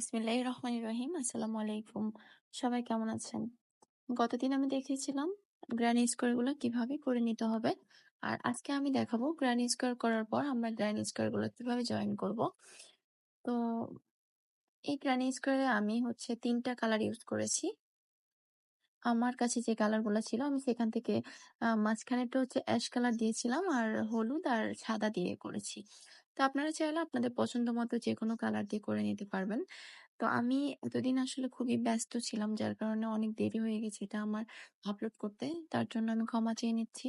বিসমিল্লাহির রহমানির রহিম, আসসালামু আলাইকুম। সবাই কেমন আছেন? গতদিন আমি দেখিয়েছিলাম গ্র্যানি স্কোয়ারগুলো কীভাবে করে নিতে হবে। আর আজকে আমি দেখাবো গ্র্যানি স্কোয়ার করার পর আমরা গ্র্যানি স্কোয়ারগুলো কীভাবে জয়েন করব। তো এই গ্র্যানি স্কোয়ারে আমি হচ্ছে তিনটা কালার ইউজ করেছি। আমার কাছে যে কালারগুলো ছিল আমি সেখান থেকে মাঝখানেটা হচ্ছে অ্যাশ কালার দিয়েছিলাম আর হলুদ আর সাদা দিয়ে করেছি। তো আপনারা চাইলে আপনাদের পছন্দ মতো যে কোনো কালার দিয়ে করে নিতে পারবেন। তো আমি এতদিন আসলে খুবই ব্যস্ত ছিলাম, যার কারণে অনেক দেরি হয়ে গেছে এটা আমার আপলোড করতে। তার জন্য আমি ক্ষমা চেয়ে নিচ্ছি।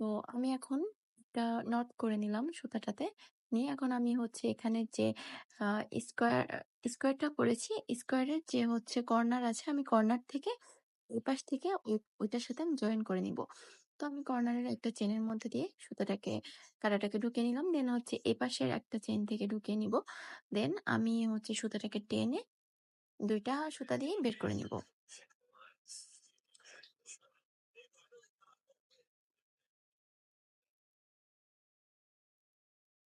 তো আমি এখন এটা নট করে নিলাম সুতাটাতে। নিয়ে এখন আমি হচ্ছে এখানে যে স্কোয়ার স্কোয়ারটা করেছি স্কোয়ারের যে হচ্ছে কর্নার আছে, আমি কর্নার থেকে ওই পাশ থেকে ওইটার সাথে আমি জয়েন করে নিব। তো আমি কর্নারের একটা চেনের মধ্যে দিয়ে সুতাটাকে কাটাটাকে ঢুকিয়ে নিলাম। দেন হচ্ছে এ পাশের একটা চেন থেকে ঢুকিয়ে নিব। দেন আমি হচ্ছে সুতাটাকে টেনে দুইটা সুতা দিয়ে বের করে নিব।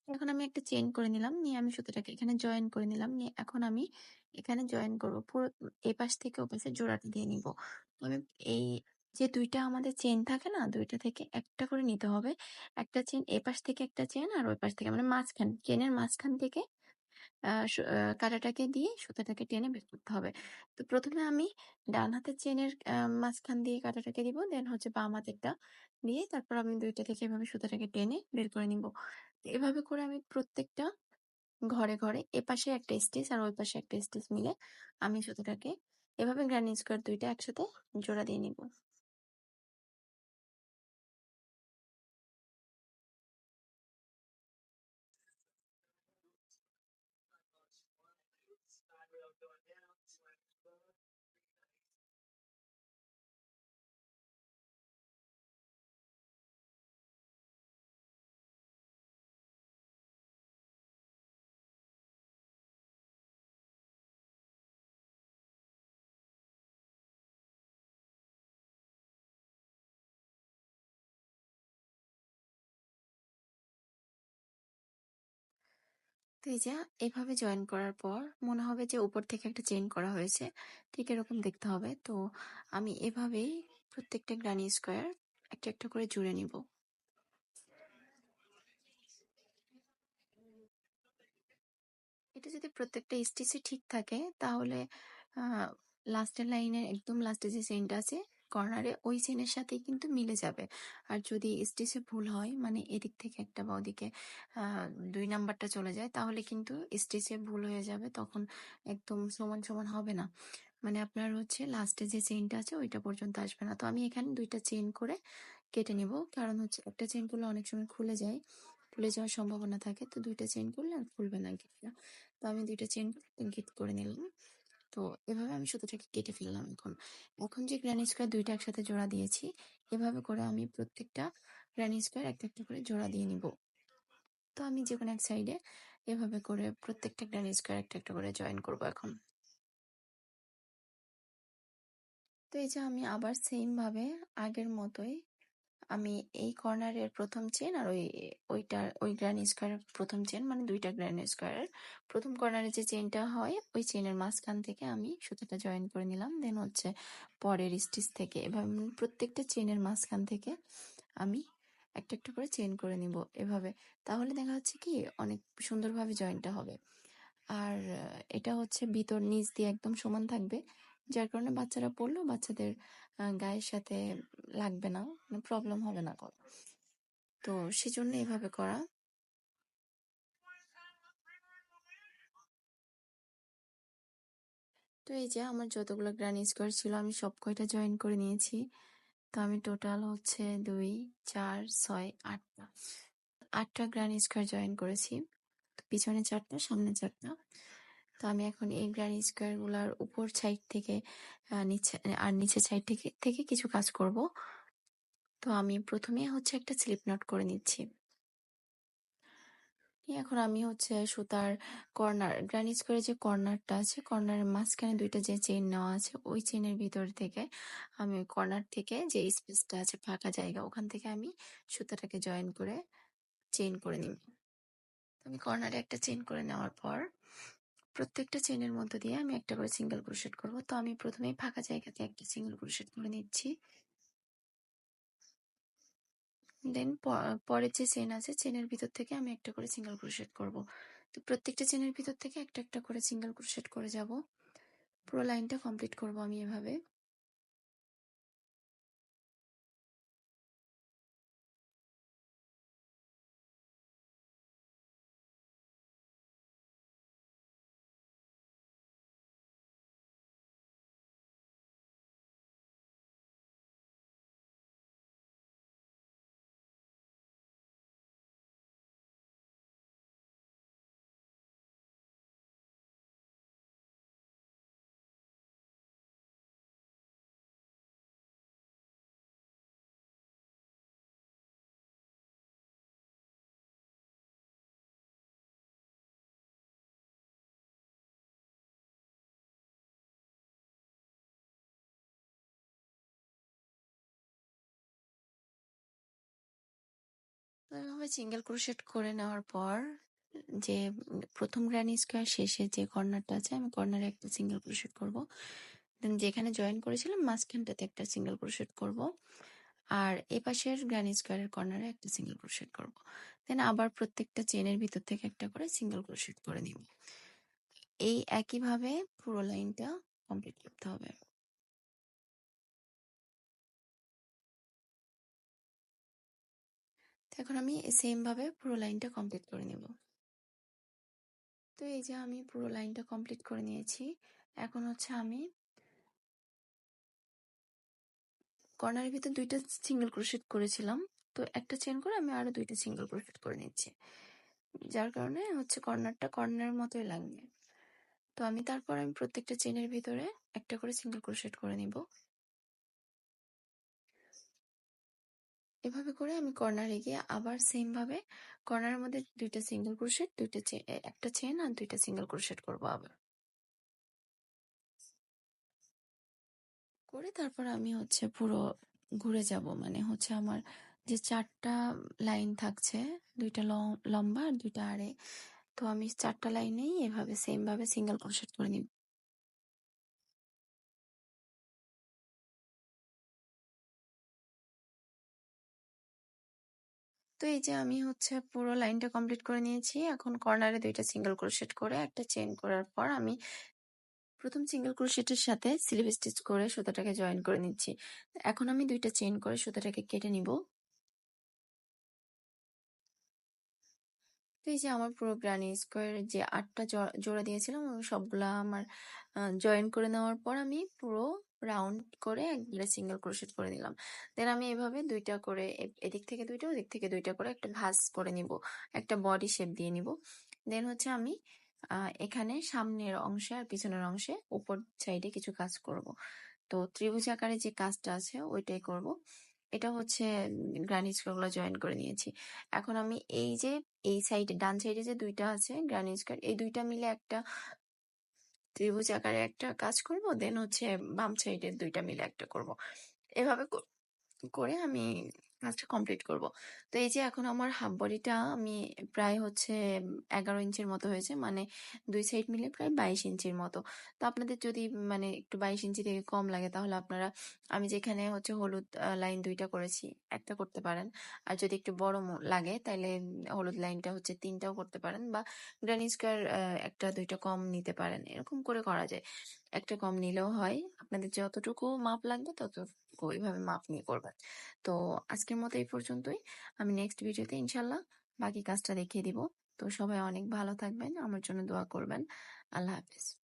এখন আমি একটা চেন করে নিলাম। নিয়ে আমি সুতাটাকে এখানে জয়েন করে নিলাম। নিয়ে এখন আমি এখানে জয়েন করব। পুরো এ পাশ থেকে ও পাশে জোড়াটা দিয়ে নিব। আমি এই যে দুইটা আমাদের চেন থাকে না, দুইটা থেকে একটা করে নিতে হবে। একটা চেন এ পাশ থেকে একটা চেন আর ওই পাশ থেকে মানে মাঝখান চেনের মাঝখান থেকে কাঁটাটাকে দিয়ে সুতাটাকে টেনে বের করতে হবে। তো প্রথমে আমি ডান হাতের চেনের মাঝখান দিয়ে কাঁটাটাকে দিব, দেন হচ্ছে বাম হাতেরটা দিয়ে তারপর আমি দুইটা থেকে এভাবে সুতাটাকে টেনে বের করে নিব। এভাবে করে আমি প্রত্যেকটা ঘরে ঘরে এপাশে একটা স্টিচ আর ওই পাশে একটা স্টিচ মিলে আমি সুতাটাকে এভাবে গ্রানি স্কোয়ার দুইটা একসাথে জোড়া দিয়ে নিব। তো এই যে এভাবে জয়েন করার পর মনে হবে যে উপর থেকে একটা চেইন করা হয়েছে, ঠিক এরকম দেখতে হবে। তো আমি এভাবেই প্রত্যেকটা গ্রানি স্কোয়ার একটা একটা করে জুড়ে নিব। এটা যদি প্রত্যেকটা স্টিচে ঠিক থাকে, তাহলে লাস্টের লাইনের একদম লাস্টে যে চেইনটা আছে কর্নারে ওই চেনের সাথেই কিন্তু মিলে যাবে। আর যদি স্টিচে ভুল হয় মানে এদিক থেকে একটা বা ওদিকে দুই নাম্বারটা চলে যায়, তাহলে কিন্তু স্টিচে ভুল হয়ে যাবে, তখন একদম সমান সমান হবে না। মানে আপনার হচ্ছে লাস্টে যে চেনটা আছে, ওইটা পর্যন্ত আসবে না। তো আমি এখানে দুইটা চেইন করে কেটে নিব, কারণ হচ্ছে একটা চেইন করলে অনেক সময় খুলে যায়, খুলে যাওয়ার সম্ভাবনা থাকে। তো দুইটা চেইন করলে আর খুলবে না গিটটা তো আমি দুইটা চেইন গিট করে নিলাম। তো এভাবে আমি সুতোটাকে কেটে ফেললাম এখন। এখন যে গ্রানি স্কোয়ার দুইটা একসাথে জোড়া দিয়েছি, এভাবে করে আমি প্রত্যেকটা গ্রানি স্কোয়ার একটা একটা করে জোড়া দিয়ে নিব। তো আমি যে কোনো এক সাইডে এভাবে করে প্রত্যেকটা গ্রানি স্কোয়ার একটা একটা করে জয়েন করব এখন। তো এই যে আমি আবার সেম ভাবে আগের মতোই আমি এই কর্নারের প্রথম চেন আর ওই ওইটার ওই গ্র্যানি স্কোয়ারের প্রথম চেন মানে দুইটা গ্র্যানি স্কোয়ারের প্রথম কর্নারে যে চেনটা হয়, ওই চেনের মাঝখান থেকে আমি সুতোটা জয়েন করে নিলাম। দেন হচ্ছে পরের স্টিচ থেকে, এভাবে প্রত্যেকটা চেনের মাঝখান থেকে আমি একটা একটা করে চেন করে নিব এভাবে। তাহলে দেখা যাচ্ছে কি, অনেক সুন্দরভাবে জয়েনটা হবে। আর এটা হচ্ছে ভিতর, নিচ দিয়ে একদম সমান থাকবে। যার কারণে বাচ্চারা পড়লেও বাচ্চাদের গায়ের সাথে লাগবে না মানে প্রবলেম হবে না কোনো। তো সেজন্য এভাবে করা। তো এই যে আমার যতগুলো গ্রানি স্কোয়ার ছিল, আমি সব কয়টা জয়েন করে নিয়েছি। তো আমি টোটাল হচ্ছে দুই, চার, ছয়, আটটা। আটটা গ্রানি স্কোয়ার জয়েন করেছি। পিছনে চারটা, সামনে চারটা। তো আমি এখন এই গ্রানি স্কোয়ারগুলার উপর সাইড থেকে নিচে, আর নিচের সাইড থেকে থেকে কিছু কাজ করব। তো আমি প্রথমে হচ্ছে একটা স্লিপ নট করে নিচ্ছি। এখন আমি হচ্ছে সুতার কর্নার গ্রানি স্কোয়ারের যে কর্নারটা আছে, কর্নারের মাঝখানে দুইটা যে চেন নেওয়া আছে, ওই চেনের ভিতর থেকে আমি ওই কর্নার থেকে যে স্পেসটা আছে, ফাঁকা জায়গা, ওখান থেকে আমি সুতাটাকে জয়েন করে চেন করে নিব। আমি কর্নারে একটা চেন করে নেওয়ার পর প্রত্যেকটা চেনের মধ্য দিয়ে আমি একটা করে সিঙ্গেল ক্রোশেট করব। তো আমি প্রথমেই ফাঁকা জায়গাতে একটা সিঙ্গেল ক্রোশেট করে নিচ্ছি। দেন পরের যে চেন আছে চেনের ভিতর থেকে আমি একটা করে সিঙ্গেল ক্রোশেট করব। তো প্রত্যেকটা চেনের ভিতর থেকে একটা একটা করে সিঙ্গেল ক্রোশেট করে যাব। পুরো লাইনটা কমপ্লিট করব আমি এভাবে। এভাবে সিঙ্গেল ক্রোশেট করে নেওয়ার পর, যে প্রথম গ্রানি স্কোয়ার শেষে যে কর্নারটা আছে, আমি কর্নারে একটা সিঙ্গেল ক্রোশেট করব। দেন যেখানে জয়েন করেছিলাম, মাঝখানটাতে একটা সিঙ্গেল ক্রোশেট করব। আর এ পাশের গ্রানি স্কোয়ারের কর্নারে একটা সিঙ্গেল ক্রোশেট করব। দেন আবার প্রত্যেকটা চেনের ভিতর থেকে একটা করে সিঙ্গেল ক্রোশেট করে নিব। এই একইভাবে পুরো লাইনটা কমপ্লিট করতে হবে। এখন আমি সেম ভাবে পুরো লাইনটা কমপ্লিট করে নেব। তো এই যে আমি পুরো লাইনটা কমপ্লিট করে নিয়েছি। এখন হচ্ছে আমি কর্নারের ভিতর দুইটা সিঙ্গেল ক্রোশেট করেছিলাম। তো একটা চেন করে আমি আরও দুইটা সিঙ্গেল ক্রোশেট করে নিচ্ছি। যার কারণে হচ্ছে কর্নারটা কর্নারের মতোই লাগবে। তো আমি তারপর আমি প্রত্যেকটা চেনের ভিতরে একটা করে সিঙ্গেল ক্রোশেট করে নিব। এভাবে করে আমি কর্নারে গিয়ে আবার সেম ভাবে কর্নারের মধ্যে দুইটা সিঙ্গেল ক্রোশেট দুইটা একটা চেন আর দুইটা সিঙ্গেল ক্রোশেট করব আবার। করে তারপর আমি হচ্ছে পুরো ঘুরে যাব। মানে হচ্ছে আমার যে চারটা লাইন থাকছে, দুইটা লম্বা আর দুইটা আড়ে, তো আমি চারটা লাইনেই এভাবে সেম ভাবে সিঙ্গেল ক্রোশেট করে নিব। তো এই যে আমি হচ্ছে পুরো লাইনটা কমপ্লিট করে নিয়েছি। এখন কর্নারে দুইটা সিঙ্গেল ক্রোশেট করে একটা চেন করার পর আমি প্রথম সিঙ্গেল ক্রোশেটের সাথে স্লিভ স্টিচ করে সুতাটাকে জয়েন করে নিচ্ছি। এখন আমি দুইটা চেন করে সুতাটাকে কেটে নিব। তো এই যে আমার পুরো গ্রানি স্কোয়ার যে আটটা জোড়া দিয়েছিলাম সবগুলা আমার জয়েন করে নেওয়ার পর আমি পুরো রাউন্ড করে একবারে সিঙ্গেল ক্রোশেট করে নিলাম। দেন আমি এভাবে দুইটা করে এদিক থেকে দুইটা, ওদিক থেকে দুইটা করে একটা ভাঁজ করে নিব, একটা বডি শেপ দিয়ে নিব। দেন হচ্ছে আমি এখানে সামনের অংশে আর পিছনের অংশে উপর সাইডে কিছু কাজ করব। তো ত্রিভুজ আকারে যে কাজটা আছে ওইটাই করব। এটা হচ্ছে গ্রানি গুলো জয়েন করে নিয়েছি। এখন আমি এই যে, এই সাইডে ডান সাইডে যে দুইটা আছে গ্রানি স্কোয়ার এই দুইটা মিলে একটা ত্রিভুজ আকারে একটা কাজ করব দেন হচ্ছে বাম সাইডের দুইটা মিলে একটা করব। এভাবে করে আমি কাজটা কমপ্লিট করব। তো এই যে এখন আমার হাফ বডিটা আমি প্রায় হচ্ছে এগারো ইঞ্চির মতো হয়েছে মানে দুই সাইড মিলে প্রায় বাইশ ইঞ্চির মতো। তো আপনাদের যদি মানে একটু বাইশ ইঞ্চি থেকে কম লাগে, তাহলে আপনারা আমি যেখানে হচ্ছে হলুদ লাইন দুইটা করেছি, একটা করতে পারেন। আর যদি একটু বড় লাগে তাহলে হলুদ লাইনটা হচ্ছে তিনটাও করতে পারেন বা গ্রানি স্কোয়ার একটা দুইটা কম নিতে পারেন। এরকম করে করা যায়। একটা কম নিলেও হয়। আপনাদের যতটুকু মাপ লাগবে ততটুকু ওইভাবে মাপ নিয়ে করবেন। তো আজকের মতো এই পর্যন্তই। আমি নেক্সট ভিডিওতে ইনশাল্লাহ বাকি কাজটা দেখিয়ে দিব। তো সবাই অনেক ভালো থাকবেন। আমার জন্য দোয়া করবেন। আল্লাহ হাফিজ।